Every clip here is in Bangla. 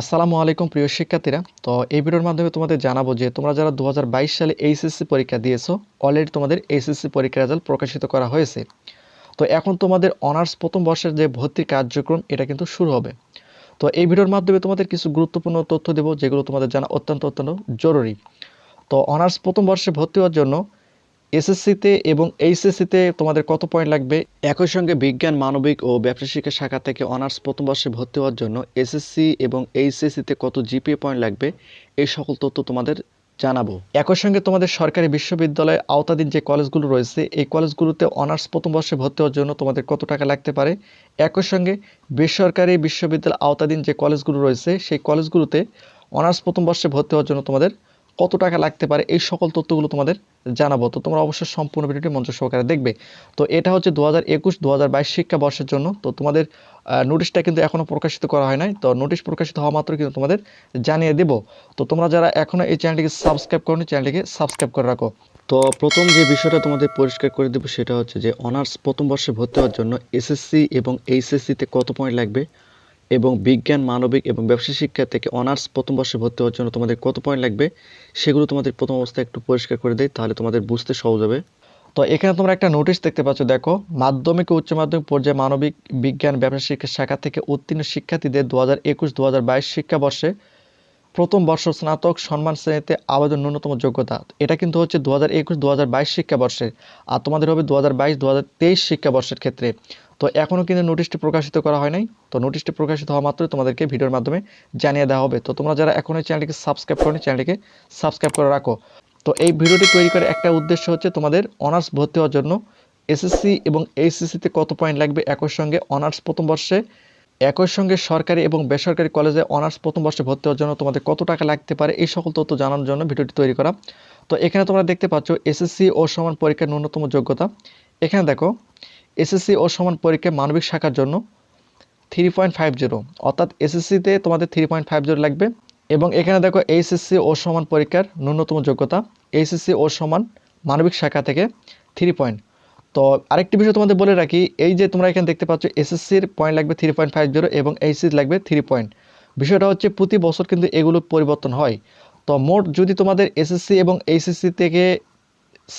আসসালামু আলাইকুম প্রিয় শিক্ষার্থীরা। তো এই ভিডিওর মাধ্যমে তোমাদের জানাব যে তোমরা যারা দু হাজার বাইশ সালে এইচএসসি পরীক্ষা দিয়েছ অলরেডি তোমাদের এইচএসসি পরীক্ষার রেজাল্ট প্রকাশিত করা হয়েছে। তো এখন তোমাদের অনার্স প্রথম বর্ষের যে ভর্তির কার্যক্রম, এটা কিন্তু শুরু হবে। তো এই ভিডিওর মাধ্যমে তোমাদের কিছু গুরুত্বপূর্ণ তথ্য দেবো, যেগুলো তোমাদের জানা অত্যন্ত অত্যন্ত জরুরি। তো অনার্স প্রথম বর্ষে ভর্তি হওয়ার জন্য এসএসসিতে এবং এইচএসসিতে তোমাদের কত পয়েন্ট লাগবে? একই সঙ্গে বিজ্ঞান, মানবিক ও ব্যবসা শিক্ষা শাখা থেকে অনার্স প্রথম বর্ষে ভর্তি হওয়ার জন্য এসএসসি এবং এইচএসসিতে কত জিপিএ পয়েন্ট লাগবে? এই সকল তথ্য তোমাদের জানাব। একই সঙ্গে তোমাদের সরকারি বিশ্ববিদ্যালয়ের আওতাধীন যে কলেজগুলো রয়েছে, এই কলেজগুলোতে অনার্স প্রথম বর্ষে ভর্তি হওয়ার জন্য তোমাদের কত টাকা লাগতে পারে? একই সঙ্গে বেসরকারি বিশ্ববিদ্যালয় আওতাধীন যে কলেজগুলো রয়েছে, সেই কলেজগুলোতে অনার্স প্রথম বর্ষে ভর্তি হওয়ার জন্য তোমাদের কত টাকা লাগতে পারে, এই সকল তথ্যগুলো তোমাদের জানাব। তো তোমরা অবশ্যই সম্পূর্ণ ভিডিওটি মঞ্চ সহকারে দেখবে। তো এটা হচ্ছে দু হাজার একুশ দু হাজার বাইশ শিক্ষাবর্ষের জন্য। তো তোমাদের নোটিশটা কিন্তু এখনও প্রকাশিত করা হয় নাই। তো নোটিশ প্রকাশিত হওয়া মাত্র কিন্তু তোমাদের জানিয়ে দেব। তো তোমরা যারা এখনও এই চ্যানেলটিকে সাবস্ক্রাইব করনি চ্যানেলটিকে সাবস্ক্রাইব করে রাখো। তো প্রথম যে বিষয়টা তোমাদের পরিষ্কার করে দেবো, সেটা হচ্ছে যে অনার্স প্রথম বর্ষে ভর্তি হওয়ার জন্য এসএসসি এবং এইচএসসিতে কত পয়েন্ট লাগবে? এবং বিজ্ঞান, মানবিক এবং ব্যবসা শিক্ষা থেকে অনার্স প্রথম বর্ষে ভর্তি হওয়ার জন্য তোমাদের কত পয়েন্ট লাগবে? সেগুলো তোমাদের প্রথম অবস্থায় একটু পরিষ্কার করে দেয় তাহলে তোমাদের বুঝতে সহজ হবে। তো এখানে তোমরা একটা নোটিশ দেখতে পাচ্ছ, দেখো, মাধ্যমিক ও উচ্চ মাধ্যমিক পর্যায়ে মানবিক, বিজ্ঞান ব্যবসা শিক্ষা শাখা থেকে উত্তীর্ণ শিক্ষার্থীদের দু হাজার একুশ দু হাজার বাইশ শিক্ষাবর্ষে প্রথম বর্ষ স্নাতক সম্মান শ্রেণীতে আবেদন ন্যূনতম যোগ্যতা। এটা কিন্তু হচ্ছে দু হাজার একুশ দু হাজার বাইশ শিক্ষাবর্ষের। আর তোমাদের হবে দু হাজার বাইশ দু হাজার তেইশ শিক্ষাবর্ষের ক্ষেত্রে। তো এখনও কিন্তু নোটিশটি প্রকাশিত করা হয় নাই। তো নোটিশটি প্রকাশিত হওয়া মাত্রই তোমাদেরকে ভিডিওর মাধ্যমে জানিয়ে দেওয়া হবে। তো তোমরা যারা এখনও এই চ্যানেলটিকে সাবস্ক্রাইব করনি, চ্যানেলটিকে সাবস্ক্রাইব করে রাখো। তো এই ভিডিওটি তৈরি করার একটা উদ্দেশ্য হচ্ছে তোমাদের অনার্স ভর্তি হওয়ার জন্য এসএসসি এবং এইচএসসিতে কত পয়েন্ট লাগবে, একই সঙ্গে অনার্স প্রথম বর্ষে একই সঙ্গে সরকারি এবং বেসরকারি কলেজে অনার্স প্রথম বর্ষে ভর্তি হওয়ার জন্য তোমাদের কত টাকা লাগতে পারে এই সকল তথ্য জানার জন্য ভিডিওটি তৈরি করা। তো এখানে তোমরা দেখতে পাচ্ছ এসএসসি ও সমান পরীক্ষার ন্যূনতম যোগ্যতা। এখানে দেখো এসএসসি ও সমান পরীক্ষায় মানবিক শাখার জন্য থ্রি পয়েন্ট ফাইভ জিরো অর্থাৎ এসএসসিতে তোমাদের থ্রি পয়েন্ট ফাইভ জিরো লাগবে। এবং এখানে দেখো এইচএসসি ও সমান পরীক্ষার ন্যূনতম যোগ্যতা এইচএসসি ও সমান মানবিক শাখা থেকে থ্রি পয়েন্ট তো আরেকটি বিষয় তোমাদের বলে রাখি, এই যে তোমরা এখানে দেখতে পাচ্ছ এসএসসির পয়েন্ট লাগবে থ্রি পয়েন্ট ফাইভ জিরো এবং এইচএসসি লাগবে থ্রি পয়েন্ট বিষয়টা হচ্ছে প্রতি বছর কিন্তু এগুলো পরিবর্তন হয়। তো মোট যদি তোমাদের এসএসসি এবং এইচএসসি থেকে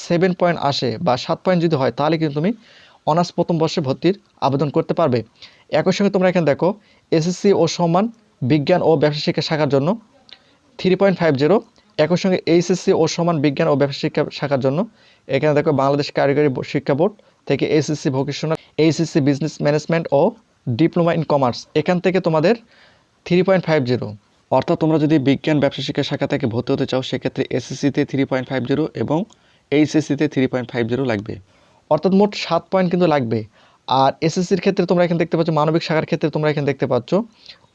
সেভেন পয়েন্ট আসে বা সাত পয়েন্ট যদি হয়, তাহলে কিন্তু তুমি অনার্স প্রথম বর্ষে ভর্তির আবেদন করতে পারবে। একই সঙ্গে তোমরা এখানে দেখো এসএসসি ও সমান বিজ্ঞান ও ব্যবসা শিক্ষা শাখার জন্য থ্রি পয়েন্ট ফাইভ জিরো একই সঙ্গে এইচএসসি ও সমান বিজ্ঞান ও ব্যবসা শিক্ষা শাখার জন্য। এখানে দেখো বাংলাদেশ কারিগরি শিক্ষা বোর্ড থেকে HSC vocational, HSC business management O diploma in commerce. এখান থেকে তোমাদের থ্রি পয়েন্ট ফাইভ জিরো অর্থাৎ তোমরা যদি বিজ্ঞান, ব্যবসা শিক্ষা শাখা থেকে ভর্তি হতে চাও, সেক্ষেত্রে এসএসসিতে থ্রি পয়েন্ট ফাইভ জিরো এবং এইচএসসিতে থ্রি পয়েন্ট ফাইভ জিরো লাগবে। অর্থাৎ মোট সাত পয়েন্ট কিন্তু লাগবে। আর এসএসসির ক্ষেত্রে তোমরা এখানে দেখতে পাচ্ছ, মানবিক শাখার ক্ষেত্রে তোমরা এখানে দেখতে পাচ্ছ।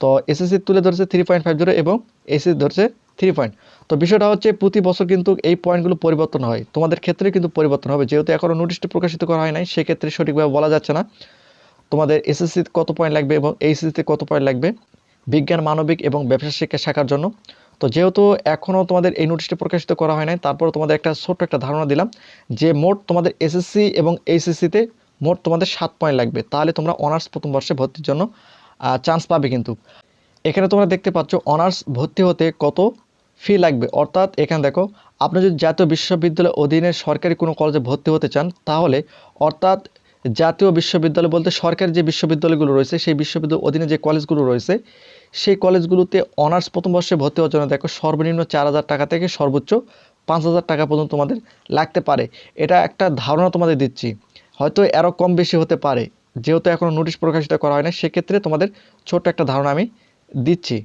তো এসএসসি তুলে ধরেছে থ্রি পয়েন্ট ফাইভ জিরো এবং এসএসসি ধরছে থ্রি পয়েন্ট তো বিষয়টা হচ্ছে, প্রতি বছর কিন্তু এই পয়েন্টগুলো পরিবর্তন হয়। তোমাদের ক্ষেত্রে কিন্তু পরিবর্তন হবে। যেহেতু এখনও নোটিশটি প্রকাশিত করা হয় নাই, সেক্ষেত্রে সঠিকভাবে বলা যাচ্ছে না। তোমাদের এসএসসি কত পয়েন্ট লাগবে এবং এইচএসসিতে কত পয়েন্ট লাগবে? বিজ্ঞান, মানবিক এবং ব্যবসা শিক্ষা শাখার জন্য। তো যেহেতু এখনও তোমাদের এই নোটিশটি প্রকাশিত করা হয় নাই, তারপর তোমাদের একটা ছোট্ট একটা ধারণা দিলাম যে মোট তোমাদের এসএসসি এবং এইচএসসিতে মোট তোমাদের সাত পয়েন্ট লাগবে। তাহলে তোমরা অনার্স প্রথম বর্ষে ভর্তির জন্য চান্স পাবে কিন্তু। এখানে তোমরা দেখতে পাচ্ছ অনার্স ভর্তি হতে কত ফি লাগবে। অর্থাৎ এখানে দেখো, আপনি যদি জাতীয় বিশ্ববিদ্যালয়ের অধীনে সরকারি কোনো কলেজে ভর্তি হতে চান, তাহলে অর্থাৎ জাতীয় বিশ্ববিদ্যালয় বলতে সরকারি যে বিশ্ববিদ্যালয়গুলো রয়েছে, সেই বিশ্ববিদ্যালয়ের অধীনে যে কলেজগুলো রয়েছে, সেই কলেজগুলোতে অনার্স প্রথম বর্ষে ভর্তি হওয়ার জন্য দেখো সর্বনিম্ন চার হাজার টাকা থেকে সর্বোচ্চ পাঁচ হাজার টাকা পর্যন্ত তোমাদের লাগতে পারে। এটা একটা ধারণা তোমাদের দিচ্ছি। হয়তো এরও কম বেশি হতে পারে। যেহেতু এখনও নোটিশ প্রকাশিত করা হয় না সেক্ষেত্রে তোমাদের ছোট্ট একটা ধারণা আমি দিচ্ছি।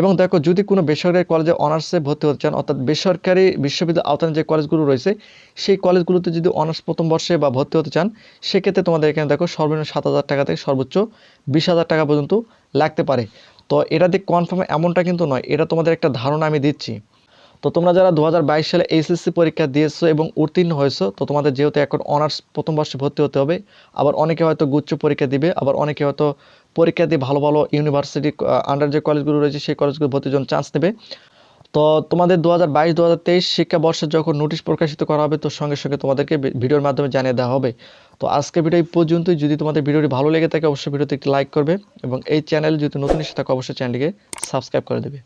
এবং দেখো, যদি কোনো বেসরকারি কলেজে অনার্সে ভর্তি হতে চান, অর্থাৎ বেসরকারি বিশ্ববিদ্যালয় আওতায় যে কলেজগুলো রয়েছে, সেই কলেজগুলোতে যদি অনার্স প্রথম বর্ষে বা ভর্তি হতে চান, সেক্ষেত্রে তোমাদের এখানে দেখো সর্বনিম্ন সাত হাজার টাকা থেকে সর্বোচ্চ বিশ হাজার টাকা পর্যন্ত লাগতে পারে। তো এটা দিয়ে কনফার্ম এমনটা কিন্তু নয়, এটা তোমাদের একটা ধারণা আমি দিচ্ছি। তো তোমরা যারা দু হাজার বাইশ সালে এইচএসসি পরীক্ষা দিয়েছ এবং উত্তীর্ণ হয়েছো, তো তোমাদের যেহেতু এখন অনার্স প্রথম বর্ষে ভর্তি হতে হবে, আবার অনেকে হয়তো গুচ্ছ পরীক্ষা দিবে, আবার অনেকে হয়তো পরীক্ষা দিয়ে ভালো ভালো ইউনিভার্সিটি আন্ডার যে কলেজগুলো রয়েছে সেই কলেজগুলো ভর্তির জন্য চান্স নেবে। তো তোমাদের দু হাজার বাইশ দু হাজার তেইশ শিক্ষাবর্ষে যখন নোটিশ প্রকাশিত করা হবে, তো সঙ্গে সঙ্গে তোমাদেরকে ভিডিওর মাধ্যমে জানিয়ে দেওয়া হবে। তো আজকে ভিডিও পর্যন্তই। যদি তোমাদের ভিডিওটি ভালো লেগে থাকে, অবশ্যই ভিডিওতে একটি লাইক করবে এবং এই চ্যানেল যদি নতুন এসে থাকে, অবশ্যই চ্যানেলটিকে সাবস্ক্রাইব করে দেবে।